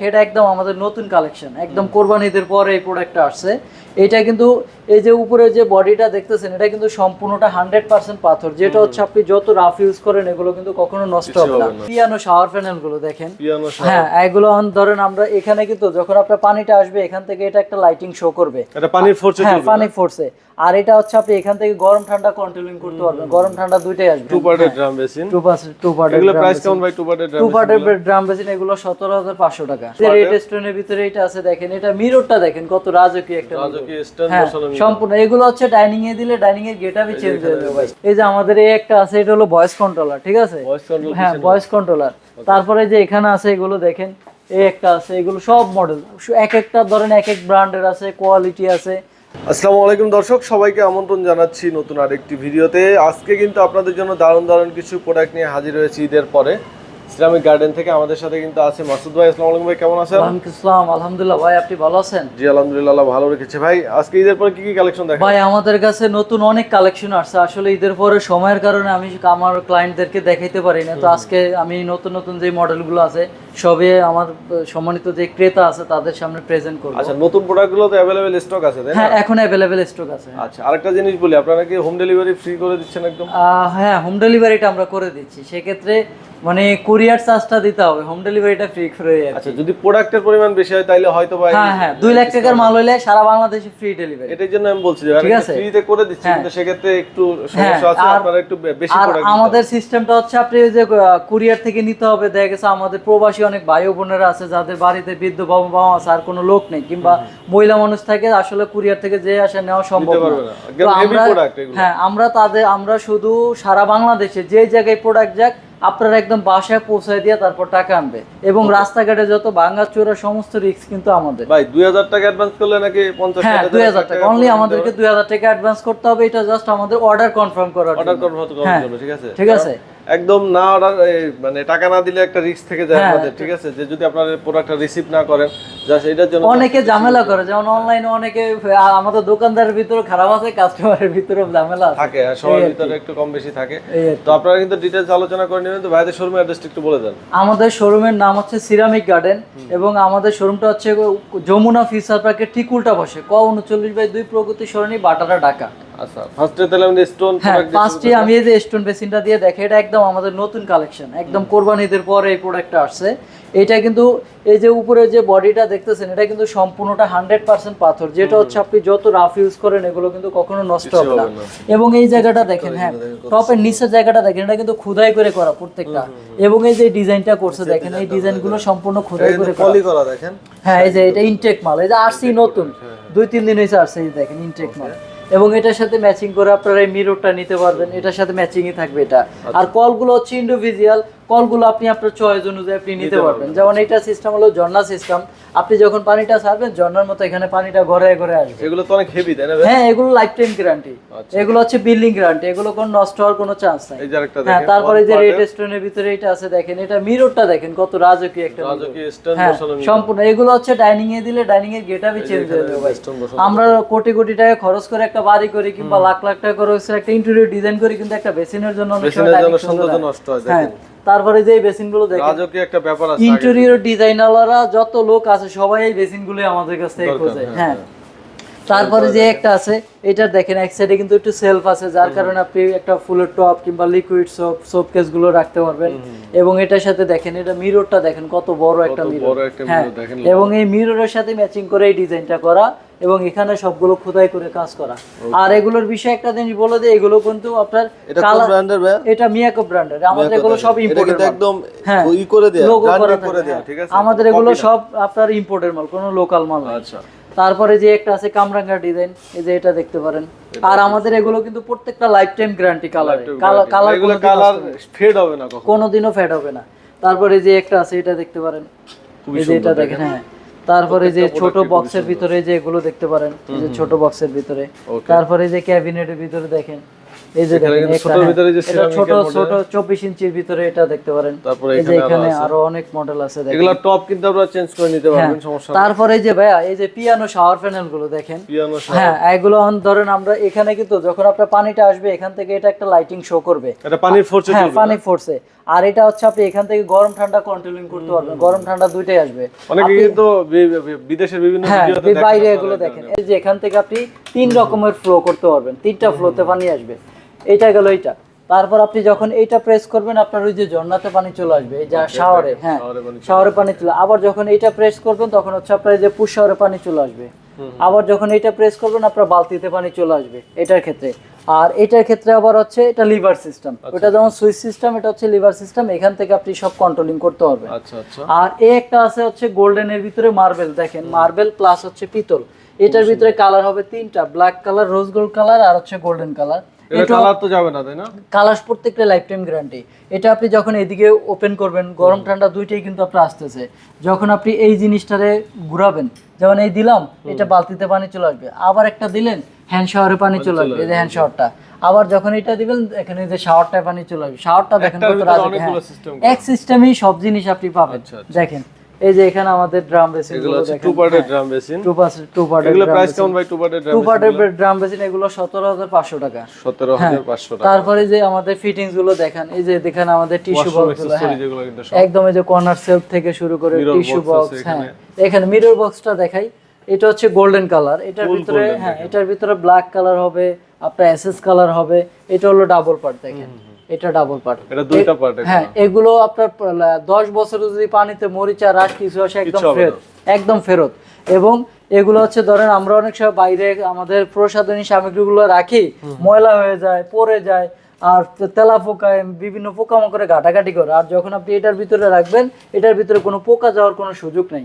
এটা একদম আমাদের নতুন কালেকশন একদম কোরবানিদের পরে এই প্রোডাক্টটা আসছে। এটা কিন্তু এই যে উপরে যে বডিটা দেখতেছেন এটা কিন্তু সম্পূর্ণটা হান্ড্রেড পার্সেন্ট পাথর যেটা হচ্ছে আপনি যত রাফ ইউজ করেন এগুলো কিন্তু কখনো নষ্ট হবে না। পিয়ানো শাওয়ার প্যানেলগুলো দেখেন। হ্যাঁ এগুলো ধরেন আমরা এখানে কিন্তু যখন আপনার পানিটা আসবে এখান থেকে এটা একটা লাইটিং শো করবে। এটা পানির ফোর্সে হ্যাঁ পানি ফোর্সে আর এটা হচ্ছে আপনি এখান থেকে গরম ঠান্ডা কন্ট্রোলিং করতে পারবেন। গরম ঠান্ডা দুইটাই আসবে। টু পার্টের drum basin two percent two পার্টের এগুলো প্রাইস কেমন ভাই? টু পার্টের ড্রাম টু পার্টের ড্রাম বেসিন এগুলো সতেরো হাজার পাঁচশো টাকা রেড স্টোনের ভিতরে এটা আছে দেখেন। এটা মিররটা দেখেন কত রাজকীয় একটা রাজকীয় স্ট্যান্ড হ্যাঁ বসানো সম্পূর্ণ। এগুলো হচ্ছে ডাইনিং এ দিলে ডাইনিং এর গেটআপই চেঞ্জ হয়ে যাবে ভাই। এই যে আমাদের এই একটা আছে এটা হলো ভয়েস কন্ট্রোলার ঠিক আছে? ভয়েস কন্ট্রোল হ্যাঁ ভয়েস কন্ট্রোলার তারপরে যে এখানে আছে এগুলো দেখেন। এই একটা আছে এগুলো সব মডেল এক একটা ধরেন এক এক ব্র্যান্ডের আছে কোয়ালিটি আছে। আসসালামু আলাইকুম দর্শক সবাইকে আমন্ত্রণ জানাচ্ছি নতুন আরেকটি ভিডিওতে। আজকে কিন্তু আপনাদের জন্য দারুণ দারুণ কিছু প্রোডাক্ট নিয়ে হাজির হয়েছি ঈদের পরে। ইসলামিক গার্ডেন থেকে আমাদের সাথে কিন্তু আছে মাসুদ ভাই আসসালামু আলাইকুম ভাই কেমন আছেন? ওয়ালাইকুম আসসালাম আলহামদুলিল্লাহ ভাই আপনি ভালো আছেন? জি আলহামদুলিল্লাহ আল্লাহ ভালো রেখেছে। ভাই আজকে ঈদের পরে কি কি কালেকশন দেখেন? ভাই আমাদের কাছে নতুন অনেক কালেকশন আসছে। আসলে ঈদের পরে সময়ের কারণে আমি আমার ক্লায়েন্টদেরকে দেখাইতে পারি না তো আজকে আমি নতুন নতুন যে মডেলগুলো আছে সবে আমার সম্মানিত যে ক্রেতা আছে তাদের সামনে প্রেজেন্ট করব। আচ্ছা নতুন প্রোডাক্টগুলো তো অ্যাভেলেবেল স্টক আছে তাই না? হ্যাঁ এখন অ্যাভেলেবেল স্টক আছে। আচ্ছা আরেকটা জিনিস বলি আপনারা কি হোম ডেলিভারি ফ্রি করে দিচ্ছেন একদম? হ্যাঁ হোম ডেলিভারিটা আমরা করে দিচ্ছি। সেক্ষেত্রে মানে কুরিয়ার চার্জটা দিতে হবে হোম ডেলিভারিটা ফ্রি করে আচ্ছা যদি প্রোডাক্টের পরিমাণ বেশি হয় তাহলে হয়তো ভাই হ্যাঁ হ্যাঁ দুই লাখ টাকার মাল হইলে সারা বাংলাদেশে ফ্রি ডেলিভারি এটার জন্য আমি বলছি ঠিক আছে। ফ্রিতে করে দিচ্ছি হ্যাঁ। কিন্তু সেক্ষেত্রে একটু সমস্যা আছে আপনারা একটু বেশি প্রোডাক্ট আমাদের সিস্টেমটা হচ্ছে আপনি যে কুরিয়ার থেকে নিতে হবে দেখা গেছে আমাদের প্রবাসী অনেক ভাই বোনেরা আছে যাদের বাড়িতে বৃদ্ধ বাবা বাবা আছে আর কোনো লোক নেই কিংবা মহিলা মানুষ থাকে আসলে কুরিয়ার থেকে যে আসে নেওয়া সম্ভব আমরা হ্যাঁ আমরা তাদের আমরা শুধু সারা বাংলাদেশে যে জায়গায় প্রোডাক্ট যাক আপনারা একদম বাসায় পৌঁছায় দিয়ে তারপর টাকা আনবে। এবং রাস্তাঘাটে যত ভাঙা চোরা সমস্ত রিস্ক কিন্তু আমাদের। ভাই দুই হাজার টাকা অ্যাডভান্স করলে নাকি পঞ্চাশ হ্যাঁ দুই হাজার টাকা। অনলি আমাদেরকে দুই হাজার টাকা অ্যাডভান্স করতে হবে এটা জাস্ট আমাদের অর্ডার কনফার্ম করার অর্ডার। করব করার হ্যাঁ, জন্য ঠিক আছে? ঠিক আছে? একদম না অর্ডার মানে টাকা না দিলে একটা রিস্ক থেকে যায় আমাদের ঠিক আছে? যে যদি আপনার প্রোডাক্টটা রিসিভ না করেন অনেকে ঝামেলা করে যেমন অনলাইনে অনেকে আমাদের দোকানদারের ভিতরে খারাপ আছে কাস্টমারের ভিতরে ঝামেলা থাকে হ্যাঁ, সবার ভিতরে একটু কম বেশি থাকে। তো আপনারা কিন্তু ডিটেলস আলোচনা করে নেবেন তো ভাইদের শোরুম অ্যাড্রেসটা একটু বলে দেন। আমাদের শোরুমের নাম হচ্ছে সিরামিক গার্ডেন এবং আমাদের শোরুমটা হচ্ছে যমুনা ফিসার পার্কের ঠিক উল্টা বসে ক উনচল্লিশ বাই দুই প্রগতি সরণি বাটারা ঢাকা। আচ্ছা ফার্স্টে তাহলে আমি স্টোন হ্যাঁ ফার্স্টে আমি এই যে স্টোন বেসিনটা দিয়ে দেখে এটা একদম আমাদের নতুন কালেকশন একদম কোরবানিদের পরে এই প্রোডাক্টটা আসছে। এটা কিন্তু এই যে উপরে যে বডিটা দেখতেছেন এটা কিন্তু সম্পূর্ণটা হান্ড্রেড পার্সেন্ট পাথর। যেটা হচ্ছে আপনি যত রাফ ইউজ করেন এগুলো কিন্তু কখনো নষ্ট হবে না। এবং এই জায়গাটা দেখেন হ্যাঁ টপের নিচের জায়গাটা দেখেন এটা কিন্তু খুদাই করে করা প্রত্যেকটা। এবং এই যে ডিজাইনটা করছে দেখেন এই ডিজাইনগুলো সম্পূর্ণ খুদাই করে করা। দেখেন। হ্যাঁ এই যে এটা ইনটেক মাল এই যে আরসি নতুন। দুই তিন দিন হয়েছে আরসি দেখেন ইনটেক মাল। এবং এটার সাথে ম্যাচিং করে আপনারা এই মিররটা নিতে পারবেন এটার সাথে ম্যাচিংই থাকবে এটা। আর কলগুলো হচ্ছে ইন্ডিভিজুয়াল কলগুলো আপনি আপনার চয়েস অনুযায়ী আপনি নিতে পারবেন। যেমন এটা সিস্টেম হলো ঝর্ণা সিস্টেম আপনি যখন পানিটা ছাড়বেন ঝর্ণার মতো এখানে পানিটা ঘরে ঘরে আসবে। এগুলো তো অনেক হেভি তাই না হ্যাঁ এগুলো লাইফ টাইম গ্যারান্টি এগুলো হচ্ছে বিল্ডিং গ্যারান্টি এগুলো কোনো নষ্ট হওয়ার কোনো চান্স নাই। এই যে আরেকটা হ্যাঁ দেখেন তারপরে এই যে রেড স্টোনের ভিতরে এটা আছে দেখেন এটা মিররটা দেখেন কত রাজকীয় একটা। রাজকীয় স্ট্যান্ড হ্যাঁ বসানো সম্পূর্ণ। এগুলো হচ্ছে ডাইনিং এ দিলে ডাইনিং এর গেটআপই চেঞ্জ হয়ে যাবে স্টোন আমরা কোটি কোটি টাকা খরচ করে একটা বাড়ি করি কিংবা লাখ লাখ টাকা খরচ করে একটা ইন্টেরিয়র ডিজাইন করি কিন্তু একটা বেসিনের জন্য অনেক সময় নষ্ট হয় হ্যাঁ। দেখেন তারপরে যে এই বেসিনগুলো দেখেন রাজকীয় একটা ব্যাপার আছে ইন্টেরিয়র ডিজাইনাররা যত লোক আছে সবাই এই বেসিনগুলো আমাদের কাছ থেকে খোঁজে। হ্যাঁ তারপরে যে একটা আছে এটা দেখেন এক সাইডে কিন্তু একটু সেলফ আছে যার কারণে আপনি একটা ফুলের টপ কিংবা লিকুইড সোপ সোপ কেসগুলো রাখতে পারবেন। এবং এটার সাথে দেখেন এটা মিররটা দেখেন কত বড় একটা মিরর হ্যাঁ। এবং এই মিররের সাথে ম্যাচিং করে এই ডিজাইনটা করা এবং এখানে সবগুলো খোদাই করে কাজ করা। আর এগুলোর বিষয়ে একটা জিনিস বলে দিই এগুলো কিন্তু আপনার এটা কোন ব্র্যান্ডের ভাই? এটা মিয়াকো ব্র্যান্ডের আমাদের এগুলো সব এটা ইম্পোর্টেড কিন্তু একদম হ্যাঁ ই করে দেয়া লোগো করা দেয়া। ঠিক আছে? আমাদের এগুলো সব আপনার ইম্পোর্টের মাল কোনো লোকাল মাল না আচ্ছা। তারপরে যে একটা আছে কামরাঙ্গা ডিজাইন এই যে এটা দেখতে পারেন। আর আমাদের এগুলো কিন্তু প্রত্যেকটা life time guarantee colour colour এগুলো কালার ফেড হবে না কখনো। কোনোদিনও ফেড হবে না। তারপরে যে একটা আছে এটা দেখতে পারেন। এই যে এটা দেখেন। হ্যাঁ। তারপরে যে ছোট বক্সের ভিতরে যে এগুলো দেখতে পারেন এই যে ছোট বক্সের ভিতরে। তারপরে যে ক্যাবিনেটের ভিতরে দেখেন এই যে হ্যাঁ, ছোট ছোট চব্বিশ ইঞ্চির ভিতরে এটা দেখতে পারেন। এই যে এখানে আরও অনেক মডেল আছে দেখেন। এগুলা টপ কিন্তু আপনারা চেঞ্জ করে নিতে পারবেন সমস্যা তারপরে যে ভাইয়া এই যে পিয়ানো শাওয়ার প্যানেলগুলো দেখেন। পিয়ানো হ্যাঁ এগুলো অন- ধরেন আমরা এখানে কিন্তু যখন আপনার পানিটা আসবে এখান থেকে এটা একটা লাইটিং শো করবে। এটা পানির ফোর্সে হ্যাঁ পানি ফোর্সে আর এটা হচ্ছে আপনি এখান থেকে গরম ঠান্ডা কন্ট্রোলিং করতে পারবেন। গরম ঠান্ডা দুইটাই আসবে। অনেকে কিন্তু বিদেশের বিভিন্ন হ্যাঁ ভিডিওতে বাইরে এগুলো দেখেন। এই যে এখান থেকে আপনি তিন রকমের ফ্লো করতে পারবেন। তিনটা ফ্লোতে পানি আসবে। এইটা গেল এইটা। তারপর আপনি যখন এইটা প্রেস করবেন আপনার ওই যে ঝর্ণাতে পানি চলে আসবে। এই যা শাওয়ারে হ্যাঁ শাওয়ারে পানি চলে আবার যখন এইটা প্রেস করবেন তখন হচ্ছে আপনার যে পুশ শাওয়ারে পানি চলে আসবে। আবার যখন এটা প্রেস করবেন আপনার বালতিতে পানি চলে আসবে। এটার ক্ষেত্রে। আর এটার ক্ষেত্রে আবার হচ্ছে এটা লিভার সিস্টেম। এটা ওটা যেমন সুইচ সিস্টেম এটা হচ্ছে লিভার সিস্টেম এখান থেকে আপনি সব কন্ট্রোলিং করতে পারবেন। আচ্ছা আচ্ছা। আর এ একটা আছে হচ্ছে গোল্ডেন এর ভিতরে মার্বেল দেখেন মার্বেল প্লাস হচ্ছে পিতল। এটার ভিতরে কালার হবে তিনটা black colour rose gold colour আর হচ্ছে গোল্ডেন কালার কালার তো যাবে না তাই না? কালার প্রত্যেকটা লাইফ টাইম গ্যারান্টি এটা আপনি যখন এদিকে ওপেন করবেন গরম ঠান্ডা দুইটাই কিন্তু আপনার আসতেছে। যখন আপনি এই জিনিসটারে ঘুরাবেন যেমন এই দিলাম এটা বালতিতে পানি চলে আসবে। আবার একটা দিলেন হ্যান্ড শাওয়ারে পানি চলে আসবে এই যে হ্যান্ড শাওয়ারটা আবার যখন এটা দিবেন এখানে যে শাওয়ারটা পানি চলে আসবে। শাওয়ারটা দেখেন কত হ্যাঁ। এক সিস্টেমেই সব জিনিস আপনি পাবেন। আচ্ছা, আচ্ছা। দেখেন। এই যে এখানে আমাদের ড্রাম বেসিন এগুলো হচ্ছে টু পার্টের drum basin. Two part two পার্টের এগুলো প্রাইস কেমন ভাই টু পার্টের ড্রাম টু পার্টের ড্রাম বেসিন এগুলো সতেরো হাজার পাঁচশো টাকা। সতেরো হাজার পাঁচশো টাকা। তারপরে যে আমাদের ফিটিংসগুলো দেখেন এই যে দেখেন আমাদের টিস্যু বক্সগুলো যেগুলো একদম এই যে কর্নার সেলফ থেকে শুরু করে টিস্যু বক্স হ্যাঁ। এখানে। মিরর বক্সটা দেখাই এটা হচ্ছে গোল্ডেন কালার এটার ভিতরে হ্যাঁ এটার ভিতরে ব্ল্যাক কালার হবে আপনার এসএস কালার হবে এটা হলো ডাবল পার্ট দেখেন। এটা ডাবল পার্ট এটা দুইটা পার্ট হ্যাঁ এগুলো আপনার প- দশ বছর যদি পানিতে মরিচা রাস কিছু আসে একদম ফেরত একদম ফেরত। এবং এগুলো হচ্ছে ধরেন আমরা অনেক সময় বাইরে আমাদের প্রসাধনী সামগ্রীগুলো রাখি ময়লা হয়ে যায় পড়ে যায় আর তেলা পোকায় বিভিন্ন পোকামাকড়ে ঘাটাঘাটি করে। আর যখন আপনি এটার ভিতরে রাখবেন এটার ভিতরে কোনো পোকা যাওয়ার কোনো সুযোগ নেই।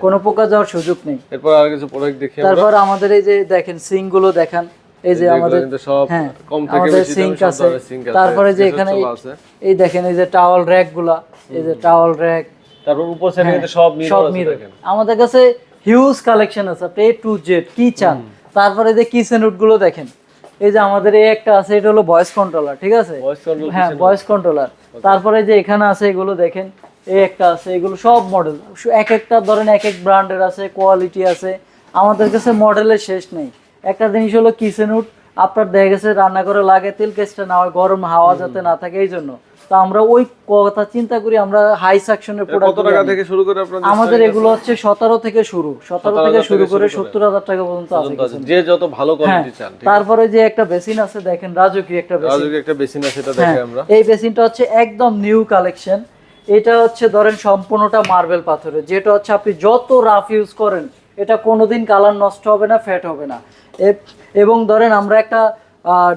কোনো পোকা যাওয়ার সুযোগ নেই। এরপর আর কিছু প্রোডাক্ট দেখি তারপর আমাদের এই যে দেখেন সিংগুলো দেখান। এই যে আমাদের হ্যাঁ আমাদের সিঙ্ক আছে। তারপরে যে এখানে এই- দেখেন এই যে টাওয়াল র্যাকগুলা এই যে টাওয়াল র্যাক তারপর উপর সাইডে সব মিরর আমাদের কাছে হিউজ কালেকশন আছে আপনি এ টু জেড কি চান? তারপরে যে কিচেনগুলো দেখেন। এই যে আমাদের এই একটা আছে এটা হলো ভয়েস কন্ট্রোলার ঠিক আছে? হ্যাঁ ভয়েস কন্ট্রোলার তারপরে যে এখানে আছে এগুলো দেখেন এই একটা আছে এগুলো সব মডেল এক একটা ধরেন এক এক ব্র্যান্ডের আছে কোয়ালিটি আছে। আমাদের কাছে মডেলের শেষ নেই। একটা জিনিস হলো কিচেন উড আপনার দেখা গেছে রান্না করে লাগে তেল কেসটা না হয় গরম হাওয়া যাতে না থাকে এই জন্য। তো আমরা ওই কথা চিন্তা করি আমরা হাই সাকশনের কত প্রোডাক্ট টাকা থেকে শুরু করে আপনাদের আমাদের এগুলো হচ্ছে সতেরো থেকে শুরু সতেরো থেকে শুরু করে সত্তর হাজার টাকা পর্যন্ত আছে যে যত ভালো হ্যাঁ কোয়ালিটি চান ঠিক তারপরে যে একটা বেসিন আছে দেখেন রাজকীয় একটা বেসিন। রাজুকে একটা বেসিন আছে হ্যাঁ দেখে আমরা। এই বেসিনটা হচ্ছে একদম নিউ কালেকশন এটা হচ্ছে ধরেন সম্পূর্ণটা মার্বেল পাথরের যেটা হচ্ছে আপনি যত রাফ ইউজ করেন এটা কোনোদিন কালার নষ্ট হবে না ফ্যাট হবে না। এবং ধরেন আমরা একটা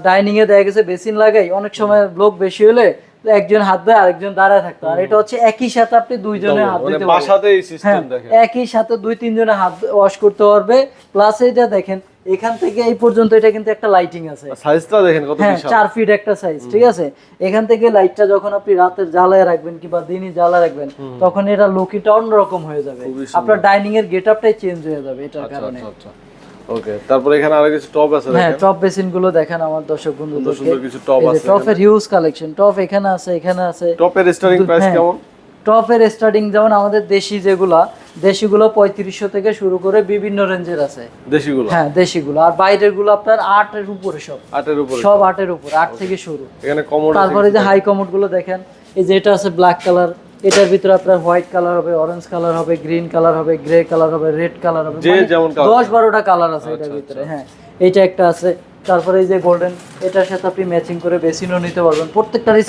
ডাইনিং এ দেখা গেছে বেসিন লাগাই অনেক সময় লোক বেশি হলে একজন হাত দেয় আরেকজন দাঁড়ায় থাকতো। আর এটা হচ্ছে একই সাথে আপনি দুইজনে হাত মানে দিতে পারবেন। বাসাতে এই হ্যাঁ একই সাথে দুই তিনজনে হাত ওয়াশ করতে পারবে। প্লাস এটা দেখেন এখান থেকে এই পর্যন্ত এটা কিন্তু একটা লাইটিং আছে। সাইজটা দেখেন কত হ্যাঁ বিশাল চার ফিট একটা সাইজ ঠিক আছে? এখান থেকে লাইটটা যখন আপনি রাতের জ্বালায় রাখবেন কিংবা দিনই জ্বালা রাখবেন তখন এটা লুকিটা অন্যরকম হয়ে যাবে। আপনার ডাইনিং এর গেট আপটাই চেঞ্জ হয়ে যাবে এটার কারণে। আচ্ছা আচ্ছা। ওকে তারপরে এখানে আরও কিছু টপ আছে হ্যাঁ টপ বেসিনগুলো দেখেন আমার দর্শক সুন্দর সুন্দর কিছু টপ আছে টপের হিউজ কালেকশন টপ এখানে আছে এখানে আছে। টপের স্টার্টিং প্রাইস হ্যাঁ। কেমন? টপের স্টার্টিং যেমন আমাদের দেশি যেগুলা দেশিগুলো পঁয়ত্রিশশো থেকে শুরু করে বিভিন্ন রেঞ্জের আছে। দেশিগুলো? হ্যাঁ দেশিগুলো। আর বাইরেরগুলো আপনার আটের উপরে সব। আটের উপরে সব আটের উপর আট থেকে শুরু। এখানে তারপরে যে হাই কমোডগুলো দেখেন এই যে এটা আছে ব্ল্যাক কালার এটার ভিতরে আপনার হোয়াইট কালার হবে অরেঞ্জ কালার হবে গ্রিন কালার হবে গ্রে কালার হবে রেড কালার হবে মানে যেমন দশ বারোটা কালার আছে এটার ভিতরে হ্যাঁ। এইটা একটা আছে। তারপরে এই যে গোল্ডেন এটার সাথে আপনি ম্যাচিং করে বেসিনও নিতে পারবেন। প্রত্যেকটারই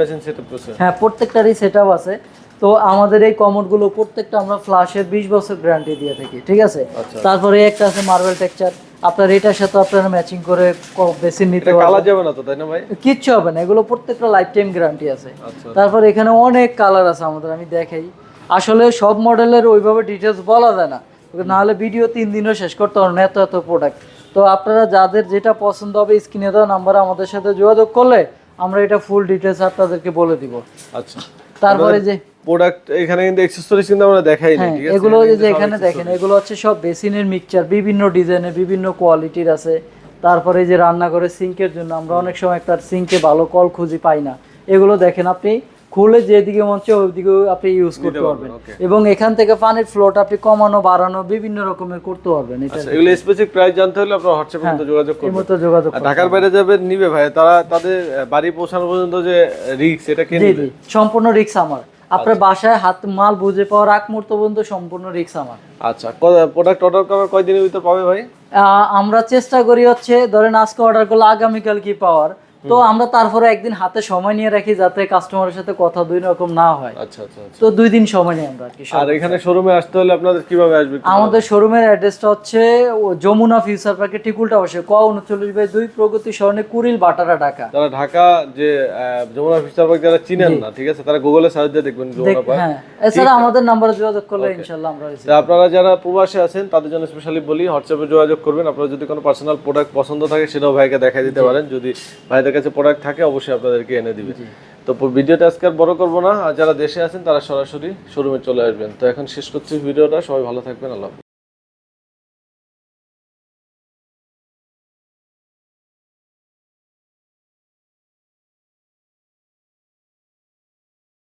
মেশিন সেটআপ করছে হ্যাঁ প্রত্যেকটারই সেট আছে। তো আমাদের এই কমোডগুলো প্রত্যেকটা আমরা ফ্লাশের বিশ বছর গ্যারান্টি দিয়ে থাকি ঠিক আছে? আচ্ছা। তারপরে একটা আছে মার্বেল টেক্সচার আপনার এটার সাথে আপনারা ম্যাচিং করে বেসিন নিতে এটা পারবেন। কালার যাবে না তো তাই না ভাই? কিচ্ছু হবে না এগুলো প্রত্যেকটা লাইফ টাইম গ্যারান্টি আছে। আচ্ছা তারপর এখানে অনেক কালার আছে আমাদের আমি দেখাই। আসলে সব মডেলের ওইভাবে ডিটেলস বলা যায় না। না হলে ভিডিও তিন দিনও শেষ করতে পারব না এত এত প্রোডাক্ট তো আপনারা যাদের যেটা পছন্দ হবে স্ক্রিনে দেওয়া নাম্বারে আমাদের সাথে যোগাযোগ করলে আমরা এটা ফুল ডিটেলস আপনাদেরকে বলে দিব। আচ্ছা। তারপরে যে প্রোডাক্ট এখানে কিন্তু অ্যাকসেসরিজ কিন্তু আমরা দেখাই হ্যাঁ ঠিক আছে? এগুলো যে এখানে দেখেন এগুলো হচ্ছে সব বেসিনের মিক্সচার বিভিন্ন ডিজাইনের বিভিন্ন কোয়ালিটির আছে। তারপরে যে রান্নাঘরে সিঙ্কের জন্য আমরা অনেক সময় একটা সিঙ্কে ভালো কল খুঁজি পাই না। এগুলো দেখেন আপনি খুলে যেদিকে মন চায় ওইদিকে আপনি ইউজ করতে পারবেন, এবং এখান থেকে পানির ফ্লোটা আপনি কমানো বাড়ানো বিভিন্ন রকমের করতে পারবেন এটা আচ্ছা এগুলো স্পেসিফিক প্রাইস জানতে হলে আপনার হোয়াটসঅ্যাপে হ্যাঁ, যোগাযোগ এই করবেন মতো যোগাযোগ ঢাকার বাইরে যাবে নিবে ভাই তারা তাদের বাড়ি পৌঁছানো পর্যন্ত যে রিস্ক এটা কে সম্পূর্ণ রিক্স আমার। আপনার বাসায় হাত মাল বুঝে পাওয়ার আগ মুহূর্ত পর্যন্ত সম্পূর্ণ রিক্স আমার। আচ্ছা প্রোডাক্ট অর্ডার করার কয়দিনের ভিতর পাবে ভাই? আহ, আমরা চেষ্টা করি হচ্ছে ধরেন আজকে অর্ডার করলে আগামীকাল কি পাওয়ার। তো আমরা তারপরে একদিন হাতে সময় নিয়ে রাখি যাতে কাস্টমারের সাথে কথা দুই রকম না হয়। আচ্ছা আচ্ছা আচ্ছা। তো দুই দিন সময় নিই আমরা আর কি আর এখানে শোরুমে আসতে হলে আপনাদের কীভাবে আসবে আমাদের শোরুমের অ্যাড্রেসটা হচ্ছে যমুনা ফিউচার পার্কে টিকুলটা বসে ক উনচল্লিশ বাই দুই প্রগতি সরণে কুড়িল বাটারা ঢাকা। যারা ঢাকা যে যমুনা ফিচার পার্ক যারা চিনেন না ঠিক আছে? তারা গুগলে সার্চ দিয়ে দেখবেন যমুনা পার্ক হ্যাঁ। এছাড়া আমাদের নাম্বারে যোগাযোগ করলে ইনশাল্লাহ আমরা আপনারা যারা প্রবাসে আছেন তাদের জন্য স্পেশালি বলি হোয়াটসঅ্যাপে যোগাযোগ করবেন। আপনারা যদি কোনো পার্সোনাল প্রোডাক্ট পছন্দ থাকে সেটাও ভাইকে দেখাই দিতে পারেন। যদি ভাইদের কাছে প্রোডাক্ট থাকে অবশ্যই আপনাদেরকে এনে দিবে। তো ভিডিওটা আজকে আর বড় করব না। আর যারা দেশে আছেন তারা সরাসরি শোরুমে চলে আসবেন। তো এখন শেষ করছি ভিডিওটা। সবাই ভালো থাকবেন। আল্লাহ।